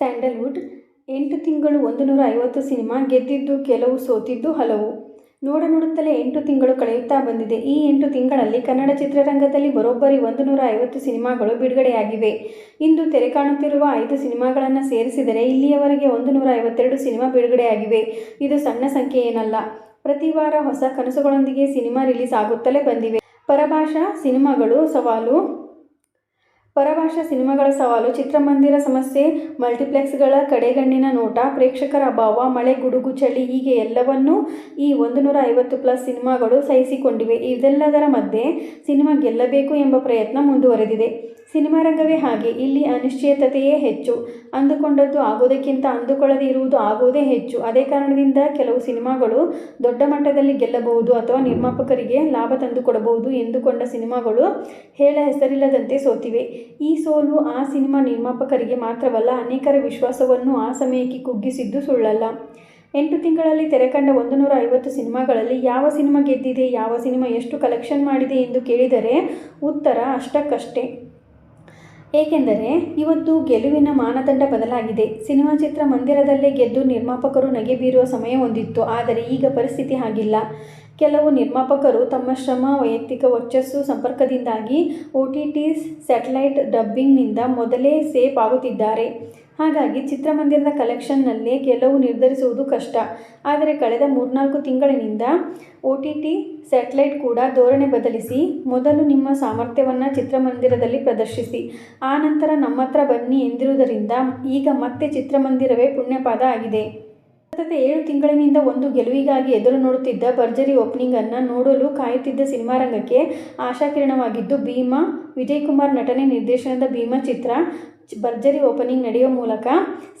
Sandalwood ಎಂಟು ತಿಂಗಳು ಒಂದು ನೂರ ಐವತ್ತು ಸಿನಿಮಾ ಗೆದ್ದಿದ್ದು ಕೆಲವು ಸೋತಿದ್ದು ಹಲವು. ನೋಡ ನೋಡುತ್ತಲೇ ಎಂಟು ತಿಂಗಳು ಕಳೆಯುತ್ತಾ ಬಂದಿದೆ. ಈ ಎಂಟು ತಿಂಗಳಲ್ಲಿ ಕನ್ನಡ ಚಿತ್ರರಂಗದಲ್ಲಿ ಬರೋಬ್ಬರಿ ಒಂದು ನೂರ ಐವತ್ತು ಸಿನಿಮಾಗಳು ಬಿಡುಗಡೆಯಾಗಿವೆ. ಇಂದು ತೆರೆ ಕಾಣುತ್ತಿರುವ ಐದು ಸಿನಿಮಾಗಳನ್ನು ಸೇರಿಸಿದರೆ ಇಲ್ಲಿಯವರೆಗೆ ಒಂದು ನೂರ ಐವತ್ತೆರಡು ಸಿನಿಮಾ ಬಿಡುಗಡೆಯಾಗಿವೆ. ಇದು ಸಣ್ಣ ಸಂಖ್ಯೆ ಏನಲ್ಲ ಪ್ರತಿ ವಾರ ಹೊಸ ಕನಸುಗಳೊಂದಿಗೆ ಸಿನಿಮಾ ರಿಲೀಸ್ ಆಗುತ್ತಲೇ ಬಂದಿವೆ. ಪರಭಾಷಾ ಸಿನಿಮಾಗಳು ಸವಾಲು ಪರಭಾಷಾ ಸಿನಿಮಾಗಳ ಸವಾಲು, ಚಿತ್ರಮಂದಿರ ಸಮಸ್ಯೆ, ಮಲ್ಟಿಪ್ಲೆಕ್ಸ್ಗಳ ಕಡೆಗಣ್ಣಿನ ನೋಟ, ಪ್ರೇಕ್ಷಕರ ಅಭಾವ, ಮಳೆ, ಗುಡುಗು, ಚಳಿ ಹೀಗೆ ಎಲ್ಲವನ್ನೂ ಈ ಒಂದು ನೂರ ಐವತ್ತು ಪ್ಲಸ್ ಸಿನಿಮಾಗಳು ಸಹಿಸಿಕೊಂಡಿವೆ. ಇದೆಲ್ಲದರ ಮಧ್ಯೆ ಸಿನಿಮಾ ಗೆಲ್ಲಬೇಕು ಎಂಬ ಪ್ರಯತ್ನ ಮುಂದುವರೆದಿದೆ. ಸಿನಿಮಾ ರಂಗವೇ ಹಾಗೆ, ಇಲ್ಲಿ ಅನಿಶ್ಚಿತತೆಯೇ ಹೆಚ್ಚು. ಅಂದುಕೊಂಡದ್ದು ಆಗೋದಕ್ಕಿಂತ ಅಂದುಕೊಳ್ಳದೆ ಇರುವುದು ಆಗೋದೇ ಹೆಚ್ಚು. ಅದೇ ಕಾರಣದಿಂದ ಕೆಲವು ಸಿನಿಮಾಗಳು ದೊಡ್ಡ ಮಟ್ಟದಲ್ಲಿ ಗೆಲ್ಲಬಹುದು ಅಥವಾ ನಿರ್ಮಾಪಕರಿಗೆ ಲಾಭ ತಂದುಕೊಡಬಹುದು ಎಂದುಕೊಂಡ ಸಿನಿಮಾಗಳು ಹೇಳ ಹೆಸರಿಲ್ಲದಂತೆ ಸೋತಿವೆ. ಈ ಸೋಲು ಆ ಸಿನಿಮಾ ನಿರ್ಮಾಪಕರಿಗೆ ಮಾತ್ರವಲ್ಲ, ಅನೇಕರ ವಿಶ್ವಾಸವನ್ನು ಆ ಸಮಯಕ್ಕೆ ಕುಗ್ಗಿಸಿದ್ದು ಸುಳ್ಳಲ್ಲ. ಎಂಟು ತಿಂಗಳಲ್ಲಿ ತೆರೆಕಂಡ ಒಂದು ನೂರ ಐವತ್ತು ಸಿನಿಮಾಗಳಲ್ಲಿ ಯಾವ ಸಿನಿಮಾ ಗೆದ್ದಿದೆ, ಯಾವ ಸಿನಿಮಾ ಎಷ್ಟು ಕಲೆಕ್ಷನ್ ಮಾಡಿದೆ ಎಂದು ಕೇಳಿದರೆ ಉತ್ತರ ಅಷ್ಟಕ್ಕಷ್ಟೇ. ಏಕೆಂದರೆ ಇವತ್ತು ಗೆಲುವಿನ ಮಾನದಂಡ ಬದಲಾಗಿದೆ. ಸಿನಿಮಾ ಚಿತ್ರ ಮಂದಿರದಲ್ಲೇ ಗೆದ್ದು ನಿರ್ಮಾಪಕರು ನಗೆ ಬೀರುವ ಸಮಯ ಹೊಂದಿತ್ತು. ಆದರೆ ಈಗ ಪರಿಸ್ಥಿತಿ ಹಾಗಿಲ್ಲ. ಕೆಲವು ನಿರ್ಮಾಪಕರು ತಮ್ಮ ಶ್ರಮ, ವೈಯಕ್ತಿಕ ವರ್ಚಸ್ಸು ಸಂಪರ್ಕದಿಂದಾಗಿ ಒ ಟಿ ಟಿ ಸ್ಯಾಟಲೈಟ್ ಡಬ್ಬಿಂಗ್ನಿಂದ ಮೊದಲೇ ಸೇಫ್ ಆಗುತ್ತಿದ್ದಾರೆ. ಹಾಗಾಗಿ ಚಿತ್ರಮಂದಿರದ ಕಲೆಕ್ಷನ್ನಲ್ಲೇ ಕೆಲವು ನಿರ್ಧರಿಸುವುದು ಕಷ್ಟ. ಆದರೆ ಕಳೆದ ಮೂರ್ನಾಲ್ಕು ತಿಂಗಳಿನಿಂದ ಒ ಟಿ ಟಿ ಸ್ಯಾಟಲೈಟ್ ಕೂಡ ಧೋರಣೆ ಬದಲಿಸಿ, ಮೊದಲು ನಿಮ್ಮ ಸಾಮರ್ಥ್ಯವನ್ನು ಚಿತ್ರಮಂದಿರದಲ್ಲಿ ಪ್ರದರ್ಶಿಸಿ, ಆ ನಂತರ ನಮ್ಮತ್ರ ಬನ್ನಿ ಎಂದಿರುವುದರಿಂದ ಈಗ ಮತ್ತೆ ಚಿತ್ರಮಂದಿರವೇ ಪುಣ್ಯಪಾದ ಆಗಿದೆ. ಸತತ ಏಳು ತಿಂಗಳಿನಿಂದ ಒಂದು ಗೆಲುವಿಗಾಗಿ ಎದುರು ನೋಡುತ್ತಿದ್ದ ಭರ್ಜರಿ ಓಪನಿಂಗನ್ನು ನೋಡಲು ಕಾಯುತ್ತಿದ್ದ ಸಿನಿಮಾರಂಗಕ್ಕೆ ಆಶಾಕಿರಣವಾಗಿದ್ದು ಭೀಮಾ ವಿಜಯ್ ಕುಮಾರ್ ನಟನೆ ನಿರ್ದೇಶನದ ಭೀಮಾ ಚಿತ್ರ ಭರ್ಜರಿ ಓಪನಿಂಗ್ ನಡೆಯುವ ಮೂಲಕ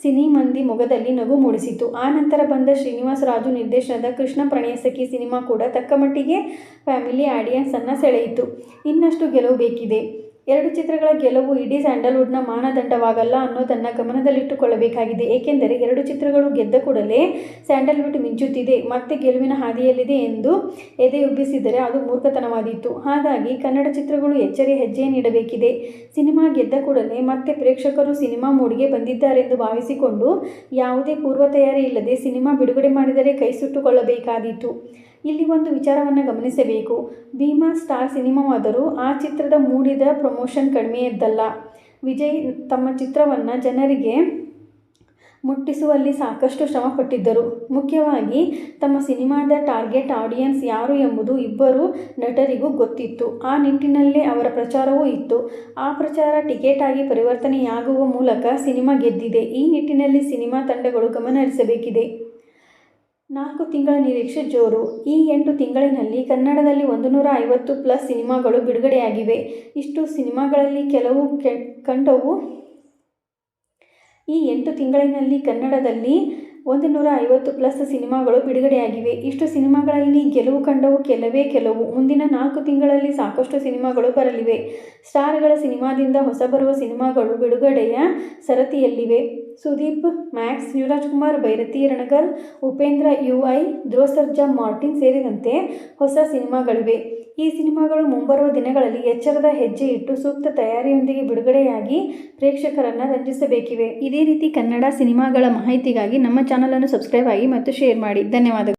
ಸಿನಿ ಮಂದಿ ಮೊಗದಲ್ಲಿ ನಗು ಮೂಡಿಸಿತು ಆ ನಂತರ ಬಂದ ಶ್ರೀನಿವಾಸ ರಾಜು ನಿರ್ದೇಶನದ ಕೃಷ್ಣ ಪ್ರಣಯಸಖಿ ಸಿನಿಮಾ ಕೂಡ ತಕ್ಕಮಟ್ಟಿಗೆ ಫ್ಯಾಮಿಲಿ ಆಡಿಯನ್ಸ್ ಆಡಿಯನ್ಸನ್ನು ಸೆಳೆಯಿತು. ಇನ್ನಷ್ಟು ಗೆಲುವು ಬೇಕಿದೆ. ಎರಡು ಚಿತ್ರಗಳ ಗೆಲುವು ಇಡೀ ಸ್ಯಾಂಡಲ್ವುಡ್ನ ಮಾನದಂಡವಾಗಲ್ಲ ಅನ್ನೋದನ್ನು ಗಮನದಲ್ಲಿಟ್ಟುಕೊಳ್ಳಬೇಕಾಗಿದೆ. ಏಕೆಂದರೆ ಎರಡು ಚಿತ್ರಗಳು ಗೆದ್ದ ಕೂಡಲೇ ಸ್ಯಾಂಡಲ್ವುಡ್ ಮಿಂಚುತ್ತಿದೆ, ಮತ್ತೆ ಗೆಲುವಿನ ಹಾದಿಯಲ್ಲಿದೆ ಎಂದು ಎದೆಯುಬ್ಬಿಸಿದರೆ ಅದು ಮೂರ್ಖತನವಾದೀತು. ಹಾಗಾಗಿ ಕನ್ನಡ ಚಿತ್ರಗಳು ಎಚ್ಚರಿ ಹೆಜ್ಜೆ ನೀಡಬೇಕಿದೆ. ಸಿನಿಮಾ ಗೆದ್ದ ಕೂಡಲೇ ಮತ್ತೆ ಪ್ರೇಕ್ಷಕರು ಸಿನಿಮಾ ಮೂಡಿಗೆ ಬಂದಿದ್ದಾರೆಂದು ಭಾವಿಸಿಕೊಂಡು ಯಾವುದೇ ಪೂರ್ವ ತಯಾರಿ ಇಲ್ಲದೆ ಸಿನಿಮಾ ಬಿಡುಗಡೆ ಮಾಡಿದರೆ ಕೈ ಸುಟ್ಟುಕೊಳ್ಳಬೇಕಾದೀತು. ಇಲ್ಲಿ ಒಂದು ವಿಚಾರವನ್ನು ಗಮನಿಸಬೇಕು. ಭೀಮಾ ಸ್ಟಾರ್ ಸಿನಿಮಾವಾದರೂ ಆ ಚಿತ್ರದ ಮೂಡಿದ ಪ್ರಮೋಷನ್ ಕಡಿಮೆಯದ್ದಲ್ಲ ವಿಜಯ್ ತಮ್ಮ ಚಿತ್ರವನ್ನು ಜನರಿಗೆ ಮುಟ್ಟಿಸುವಲ್ಲಿ ಸಾಕಷ್ಟು ಶ್ರಮ ಪಟ್ಟಿದ್ದರು. ಮುಖ್ಯವಾಗಿ ತಮ್ಮ ಸಿನಿಮಾದ ಟಾರ್ಗೆಟ್ ಆಡಿಯನ್ಸ್ ಯಾರು ಎಂಬುದು ಇಬ್ಬರು ನಟರಿಗೂ ಗೊತ್ತಿತ್ತು. ಆ ನಿಟ್ಟಿನಲ್ಲೇ ಅವರ ಪ್ರಚಾರವೂ ಇತ್ತು. ಆ ಪ್ರಚಾರ ಟಿಕೆಟ್ ಆಗಿ ಪರಿವರ್ತನೆಯಾಗುವ ಮೂಲಕ ಸಿನಿಮಾ ಗೆದ್ದಿದೆ. ಈ ನಿಟ್ಟಿನಲ್ಲಿ ಸಿನಿಮಾ ತಂಡಗಳು ಗಮನಹರಿಸಬೇಕಿದೆ ನಾಲ್ಕು ತಿಂಗಳ ನಿರೀಕ್ಷೆ ಜೋರು. ಈ ಎಂಟು ತಿಂಗಳಿನಲ್ಲಿ ಕನ್ನಡದಲ್ಲಿ ಒಂದು ನೂರ ಐವತ್ತು ಪ್ಲಸ್ ಸಿನಿಮಾಗಳು ಬಿಡುಗಡೆಯಾಗಿವೆ. ಇಷ್ಟು ಸಿನಿಮಾಗಳಲ್ಲಿ ಕೆಲವು ಕಂಡವು ಈ ಎಂಟು ತಿಂಗಳಿನಲ್ಲಿ ಕನ್ನಡದಲ್ಲಿ ಒಂದು ನೂರ ಐವತ್ತು ಪ್ಲಸ್ ಸಿನಿಮಾಗಳು ಬಿಡುಗಡೆಯಾಗಿವೆ. ಇಷ್ಟು ಸಿನಿಮಾಗಳಲ್ಲಿ ಗೆಲುವು ಕಂಡವು ಕೆಲವೇ ಕೆಲವು. ಮುಂದಿನ ನಾಲ್ಕು ತಿಂಗಳಲ್ಲಿ ಸಾಕಷ್ಟು ಸಿನಿಮಾಗಳು ಬರಲಿವೆ. ಸ್ಟಾರ್ಗಳ ಸಿನಿಮಾದಿಂದ ಹೊಸಬರುವ ಸಿನಿಮಾಗಳು ಬಿಡುಗಡೆಯ ಸರತಿಯಲ್ಲಿವೆ. Sudeep, Max Yuvaraj Kumar Bhairathi, Ranagal, Upendra, U I, Dhruva Sarja, Martin ಸೇರಿದಂತೆ ಹೊಸ ಸಿನಿಮಾಗಳಿವೆ. ಈ ಸಿನಿಮಾಗಳು ಮುಂಬರುವ ದಿನಗಳಲ್ಲಿ ಎಚ್ಚರದ ಹೆಜ್ಜೆ ಇಟ್ಟು ಸೂಕ್ತ ತಯಾರಿಯೊಂದಿಗೆ ಬಿಡುಗಡೆಯಾಗಿ ಪ್ರೇಕ್ಷಕರನ್ನು ರಂಜಿಸಬೇಕಿವೆ. ಇದೇ ರೀತಿ ಕನ್ನಡ ಸಿನಿಮಾಗಳ ಮಾಹಿತಿಗಾಗಿ ನಮ್ಮ ಚಾನಲನ್ನು ಸಬ್ಸ್ಕ್ರೈಬ್ ಆಗಿ ಮತ್ತು ಶೇರ್ ಮಾಡಿ. ಧನ್ಯವಾದಗಳು.